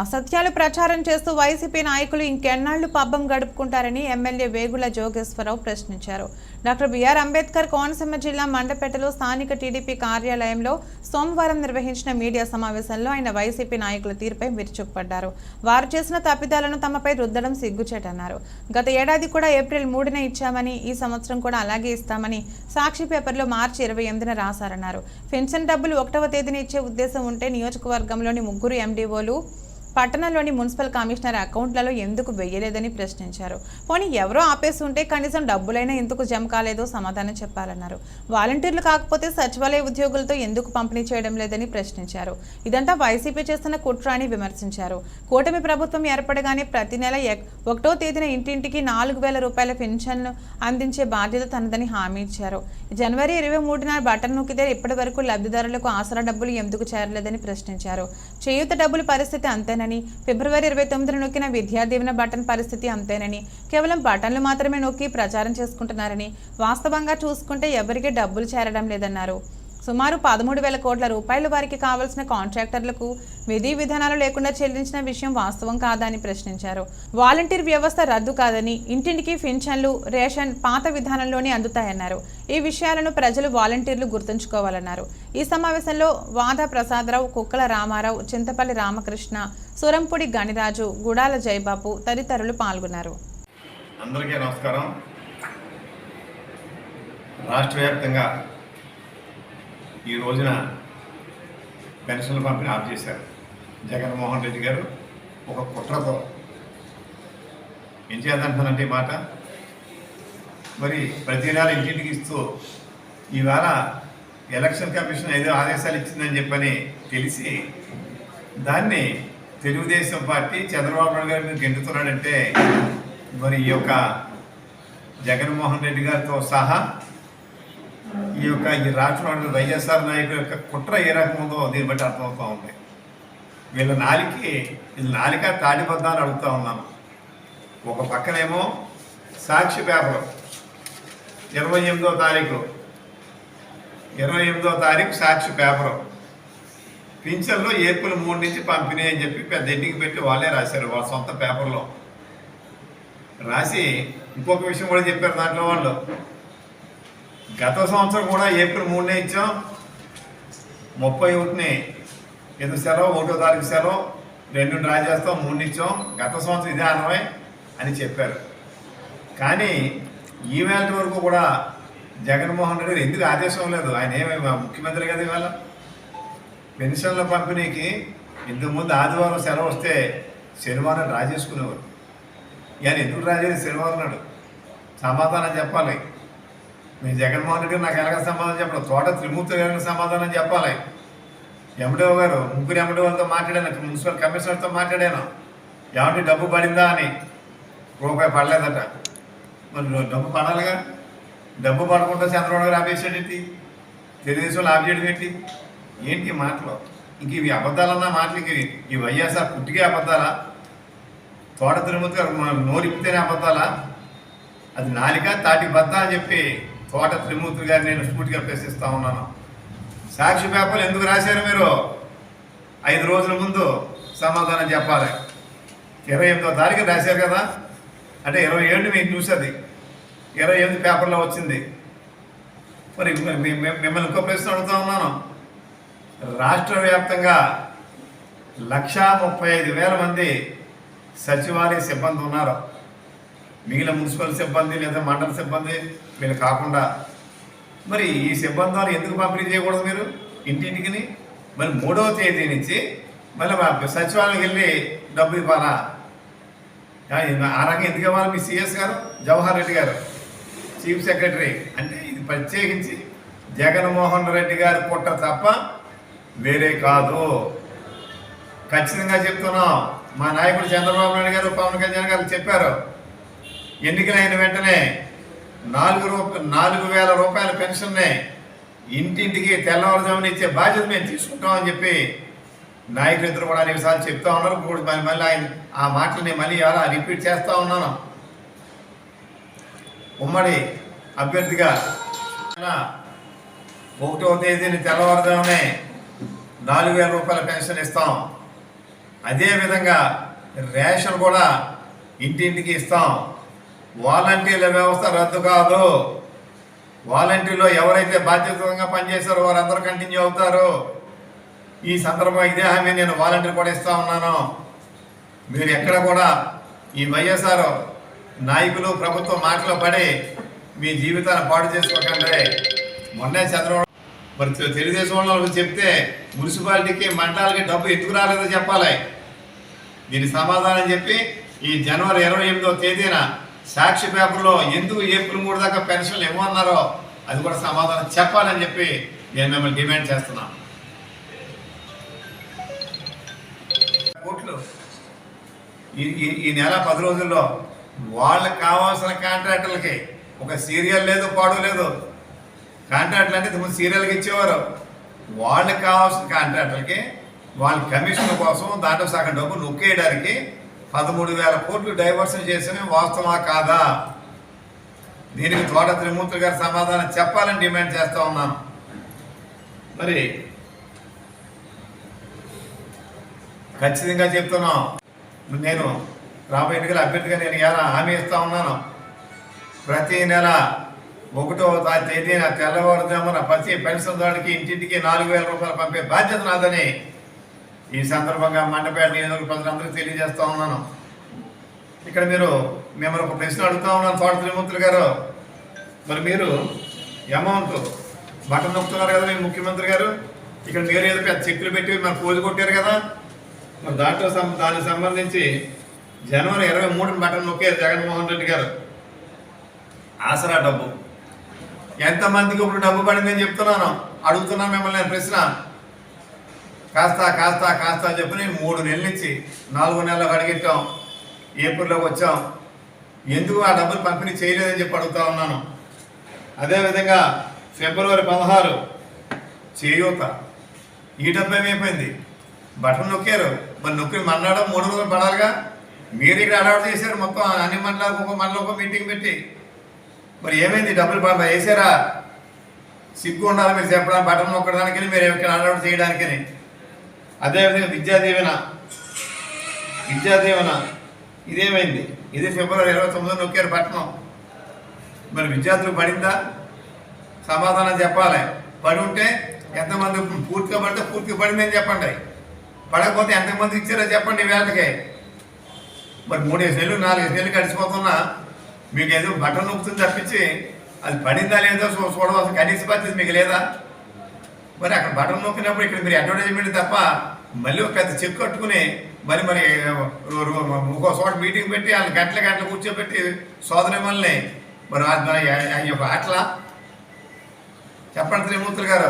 అసత్యాలు ప్రచారం చేస్తూ వైసీపీ నాయకులు ఇంకెన్నాళ్ళు పబ్బం గడుపుకుంటారని ఎమ్మెల్యే వేగుల జోగేశ్వరరావు ప్రశ్నించారు. డాక్టర్ బిఆర్ అంబేద్కర్ కోనసీమ జిల్లా మండపేటలో స్థానిక టీడీపీ కార్యాలయంలో సోమవారం నిర్వహించిన మీడియా సమావేశంలో ఆయన వైసీపీ నాయకుల తీరుపై విరుచుకుపడ్డారు. వారు చేసిన తప్పిదాలను తమపై రుద్దడం సిగ్గుచేటన్నారు. గత ఏడాది కూడా ఏప్రిల్ మూడున ఇచ్చామని ఈ సంవత్సరం కూడా అలాగే ఇస్తామని సాక్షి పేపర్లో మార్చి ఇరవై ఎనిమిదిన రాశారన్నారు. పెన్షన్ డబ్బులు ఒకటవ తేదీన ఇచ్చే ఉద్దేశం ఉంటే నియోజకవర్గంలోని ముగ్గురు ఎండీఓలు పట్టణంలోని మున్సిపల్ కమిషనర్ అకౌంట్లలో ఎందుకు వెయ్యలేదని ప్రశ్నించారు. పోనీ ఎవరో ఆపేసి ఉంటే కనీసం డబ్బులైనా ఎందుకు జమ కాలేదో సమాధానం చెప్పాలన్నారు. వాలంటీర్లు కాకపోతే సచివాలయ ఉద్యోగులతో ఎందుకు పంపిణీ చేయడం లేదని ప్రశ్నించారు. ఇదంతా వైసీపీ చేస్తున్న కుట్ర అని విమర్శించారు. కూటమి ప్రభుత్వం ఏర్పడగానే ప్రతి నెల ఒకటో తేదీన ఇంటింటికి నాలుగు వేల రూపాయల పెన్షన్ను అందించే బాధ్యత తనదని హామీ ఇచ్చారు. జనవరి ఇరవై మూడున బటన్ నొక్కితే ఇప్పటి వరకు లబ్ధిదారులకు ఆసరా డబ్బులు ఎందుకు చేరలేదని ప్రశ్నించారు. చేయూత డబ్బుల పరిస్థితి అంతేనని ఫిబ్రవరి ఇరవై తొమ్మిదిన నొక్కిన విద్యాదీవెన బటన్ పరిస్థితి అంతేనని కేవలం బటన్లు మాత్రమే నొక్కి ప్రచారం చేసుకుంటున్నారని వాస్తవంగా చూసుకుంటే ఎవరికీ డబ్బులు చేరడం లేదన్నారు. సుమారు పదమూడు వేల కోట్ల రూపాయలు వారికి కావాల్సిన కాంట్రాక్టర్లకు విధి విధానాలు లేకుండా చెల్లించిన విషయం వాస్తవం కాదని ప్రశ్నించారు. వాలంటీర్ వ్యవస్థ రద్దు కాదని ఇంటింటికి పింఛన్లు రేషన్ పాత విధానంలోనే అందుతాయన్నారు. ఈ విషయాలను ప్రజలు వాలంటీర్లు గుర్తుంచుకోవాలన్నారు. ఈ సమావేశంలో వాద ప్రసాదరావు కుక్కల రామారావు చింతపల్లి రామకృష్ణ సురంపుడి గణిరాజు గుడాల జయబాబు తదితరులు పాల్గొన్నారు. అందరికీ నమస్కారం. రాష్ట్ర వ్యాప్తంగా ఈ రోజున పెన్షన్ల పంపిణీ ఆఫ్ చేశారు. జగన్మోహన్ రెడ్డి గారు ఒక కుట్రతో ఏం చేద్దంటున్నానంటే ఈ మాట? మరి ప్రతి నెల ఇంటింటికి ఇస్తూ ఈవేళ ఎలక్షన్ కమిషన్ ఏదో ఆదేశాలు ఇచ్చిందని చెప్పని తెలిసి దాన్ని తెలుగుదేశం పార్టీ చంద్రబాబు నాయుడు గారిని గెంటుతున్నాడంటే మరి ఈ యొక్క జగన్మోహన్ రెడ్డి గారితో సహా ఈ యొక్క ఈ రాష్ట్రంలో వైఎస్ఆర్ నాయకుడు యొక్క కుట్ర ఏ రకం ఉందో దీన్ని బట్టి అర్థమవుతూ ఉంది. వీళ్ళ నాలికి వీళ్ళ నాలిక తాడిబద్దా అని అడుగుతా ఉన్నాను. ఒక పక్కనేమో సాక్షి పేపర్. ఇరవై ఎనిమిదో తారీఖు. ఇరవై ఎనిమిదో తారీఖు సాక్షి పేపరు. పింఛన్లో ఏప్రిల్ మూడు నుంచి పంపిణీ అని చెప్పి పెద్ద ఇంటికి పెట్టి వాళ్ళే రాశారు వాళ్ళ సొంత పేపర్లో. రాసి ఇంకొక విషయం కూడా చెప్పారు దాంట్లో వాళ్ళు. గత సంవత్సరం కూడా ఏప్రిల్ మూడునే ఇచ్చాం. ముప్పై ఒకటిని. ఎదు సెలవు ఒకటో తారీఖు సెలవు. రెండు డ్రా చేస్తాం మూడు ఇచ్చాం. గత సంవత్సరం ఇదే అనవే అని చెప్పారు. కానీ ఈవేళ వరకు కూడా జగన్మోహన్ రెడ్డి గారు ఎందుకు ఆదేశం లేదు? ఆయన ఏమి ముఖ్యమంత్రి కదా ఇవాళ? పెన్షన్ల పంపిణీకి ఇంతకుముందు ఆదివారం సెలవు వస్తే శనివారం డ్రా చేసుకునేవారు. ఈయన ఎందుకు డ్రా చేసి శనివారం నాడు. సమాధానం చెప్పాలి. మీ జగన్మోహన్ రెడ్డి నాకు ఎలాగ సమాధానం చెప్పడం తోట త్రిమూర్తి గారికి సమాధానం చెప్పాలి. ఎంబడో గారు ముగ్గురు ఎంబడోలతో మాట్లాడాను మున్సిపల్ కమిషనర్తో మాట్లాడాను. ఏమంటే డబ్బు పడిందా అని? రూపాయి పడలేదట. మరి డబ్బు పడాలిగా? డబ్బు పడకుండా చంద్రబాబు గారు ఆపేసాడేంటి తెలుగుదేశం ఆఫ్ ఏంటి? ఏంటి మాటలు? ఇంక ఇవి అబద్ధాలన్నా మాటలు ఇంక ఈ వైఎస్ఆర్ పుట్టికే అబద్ధాలా? తోట తిరుమతి గారు నోరిపితేనే అబద్ధాలా? అది నాలిక తాటి బద్ద అని చెప్పి తోట త్రిమూర్తి గారిని నేను స్ఫూర్తిగా ప్రశ్నిస్తా ఉన్నాను. సాక్షి పేపర్లు ఎందుకు రాశారు మీరు? ఐదు రోజుల ముందు సమాధానం చెప్పాలి. ఇరవై ఎనిమిదో తారీఖు రాశారు కదా? అంటే ఇరవై ఏడు మీకు చూసేది. ఇరవై ఎనిమిది పేపర్లో వచ్చింది. మరి మిమ్మల్ని ఇంకో ప్రశ్న అడుగుతా ఉన్నాను. రాష్ట్ర వ్యాప్తంగా లక్షా ముప్పై ఐదు వేల మంది సచివాలయ సిబ్బంది ఉన్నారు. మిగిలిన మున్సిపల్ సిబ్బంది లేదా మండల సిబ్బంది వీళ్ళు కాకుండా మరి ఈ సిబ్బందాలు ఎందుకు పంపిణీ చేయకూడదు మీరు? ఇంటింటికి మరి మూడవ తేదీ నుంచి మళ్ళీ మా సచివాలయం వెళ్ళి డబ్బు ఇవ్వాలా? ఆ, రకంగా ఎందుకు ఇవ్వాలి మీ సిఎస్ గారు? జవహర్ రెడ్డి గారు? Chief secretary? అంటే ఇది ప్రత్యేకించి జగన్మోహన్ రెడ్డి గారి పుట్ట తప్ప వేరే కాదు. ఖచ్చితంగా చెప్తున్నాం. మా నాయకుడు చంద్రబాబు నాయుడు గారు పవన్ కళ్యాణ్ గారు చెప్పారు. ఎన్నికలైన వెంటనే నాలుగు రూప నాలుగు వేల రూపాయల పెన్షన్నే ఇంటింటికి తెల్లవారుజామున ఇచ్చే బాధ్యత మేము తీసుకుంటామని చెప్పి నాయకులు ఇద్దరు కూడా అనేక సార్లు చెప్తా ఉన్నారు. ఇప్పుడు మళ్ళీ మళ్ళీ ఆయన ఆ మాటలు నేను మళ్ళీ అలా రిపీట్ చేస్తూ ఉన్నాను. ఉమ్మడి అభ్యర్థిగా ఒకటో తేదీని తెల్లవారుజామునే నాలుగు వేల రూపాయల పెన్షన్ ఇస్తాం. అదేవిధంగా రేషన్ కూడా ఇంటింటికి ఇస్తాం. వాలంటీర్ల వ్యవస్థ రద్దు కాదు. వాలంటీర్లో ఎవరైతే బాధ్యతంగా పనిచేశారో వారందరూ కంటిన్యూ అవుతారు. ఈ సందర్భంగా ఇదే హామీ నేను వాలంటీర్ కూడా ఇస్తా ఉన్నాను. మీరు ఎక్కడ కూడా ఈ వైఎస్ఆర్ నాయకులు ప్రభుత్వం మాటలో పడి మీ జీవితాన్ని పాడు చేసుకోకండి. మొన్నే చంద్రబాబు మరి తెలుగుదేశం వాళ్ళు చెప్తే మున్సిపాలిటీకి మండలాలకి డబ్బు ఎందుకు రాలేదో చెప్పాలి. దీని సమాధానం చెప్పి ఈ జనవరి ఇరవై ఎనిమిదో తేదీన సాక్షి పేపర్లో ఎందుకు ఏప్రిల్ మూడు దాకా పెన్షన్లు ఇవ్వమన్నారో అది కూడా సమాధానం చెప్పాలని చెప్పి నేను మిమ్మల్ని డిమాండ్ చేస్తున్నాను కోట్లు. ఈ ఈ- నెల పది రోజుల్లో వాళ్ళకి కావాల్సిన కాంట్రాక్టర్లకి ఒక సీరియల్ లేదు పాడు లేదు. కాంట్రాక్ట్లు అంటే ముందు సీరియల్కి ఇచ్చేవారు. వాళ్ళకి కావాల్సిన కాంట్రాక్టర్లకి వాళ్ళ కమిషన్ కోసం దాంట్లో సగం డబ్బు నొక్కేయడానికి పదమూడు వేల కోట్లు డైవర్షన్ చేసిన వాస్తవా కాదా? దీనికి తోట త్రిమూర్తి గారు సమాధానం చెప్పాలని డిమాండ్ చేస్తూ ఉన్నాను. మరి ఖచ్చితంగా చెప్తున్నాం. నేను రాబోయే ఎన్నికల అభ్యర్థిగా నేను ఎలా హామీ ఇస్తూ ఉన్నాను. ప్రతి నెల ఒకటో తేదీన తెల్లవారుజామున ప్రతి పెన్షన్ దాడికి ఇంటింటికి నాలుగు వేల రూపాయలు పంపే బాధ్యత నాదని ఈ సందర్భంగా మండపేట నియోజకవర్గ ప్రజలందరికీ తెలియజేస్తా ఉన్నాను. ఇక్కడ మీరు మిమ్మల్ని ఒక ప్రశ్న అడుగుతా ఉన్నాను తోట త్రిమూర్తులు గారు. మరి మీరు అమౌంట్ బట్టలు నొక్కుతున్నారు కదా మీ ముఖ్యమంత్రి గారు. ఇక్కడ మీరు ఏదో పెద్ద చెక్కులు పెట్టి మరి పూజ కొట్టారు కదా. మరి దాంట్లో సం- దానికి సంబంధించి జనవరి ఇరవై మూడుని బట్టలు నొక్కారు జగన్మోహన్ రెడ్డి గారు. ఆసరా డబ్బు. ఎంతమందికి ఇప్పుడు డబ్బు పడిందని చెప్తున్నాను. అడుగుతున్నాను మిమ్మల్ని ప్రశ్న. కాస్త కాస్త కాస్త అని చెప్పి నేను మూడు నెలల నుంచి నాలుగు నెలలకు అడిగిట్టాం. ఏప్రిల్లోకి వచ్చాం. ఎందుకు ఆ డబ్బులు పంపిణీ చేయలేదని చెప్పి అడుగుతా ఉన్నాను. అదేవిధంగా ఫిబ్రవరి పదహారు చేయూత. ఈ డబ్బు ఏమైపోయింది? బటన్ నొక్కారు. మరి నొక్కి మన్నాడు మూడు రోజులు పడాలిగా? మీరు ఇక్కడ అడవాటు చేశారు. మొత్తం అన్ని మండలాలకు ఒక మండలం ఒక మీటింగ్ పెట్టి. మరి ఏమైంది? డబ్బులు పంప వేసారా? సిగ్గు ఉండాలి మీరు చెప్పడానికి బటన్ నొక్కడానికి మీరు ఇక్కడ అడవాటు చేయడానికి అదేవిధంగా విద్యాదీవెన. విద్యాదీవెన. ఇదేమైంది? ఇది ఫిబ్రవరి ఇరవై తొమ్మిది నొక్కారు పట్టణం. మరి విద్యార్థులు పడిందా? సమాధానం చెప్పాలి. పడి ఉంటే ఎంతమంది పూర్తిగా పడితే పూర్తిగా పడిందని చెప్పండి. పడకపోతే ఎంతమంది ఇచ్చారో చెప్పండి వేళకి. మరి మూడేసి నెలలు నాలుగైదు నెలలు గడిచిపోతున్నా మీకు ఏదో బట్టలు నొప్పుతుంది తప్పించి అది పడిందా లేదో చూడవలసిన కనీస పరిస్థితి మీకు లేదా? మరి అక్కడ బటన్ నొక్కినప్పుడు ఇక్కడ మీరు అడ్వర్టైజ్మెంట్ తప్ప మళ్ళీ ఒక పెద్ద చెక్ కట్టుకుని మరి మరి ఇంకో చోట మీటింగ్ పెట్టి వాళ్ళని గంటల గంటలు కూర్చోబెట్టి సోదరి మనల్ని మరి ఆ- ఆ- యొక్క ఆటల చెప్పండి త్రిమూర్తులు గారు.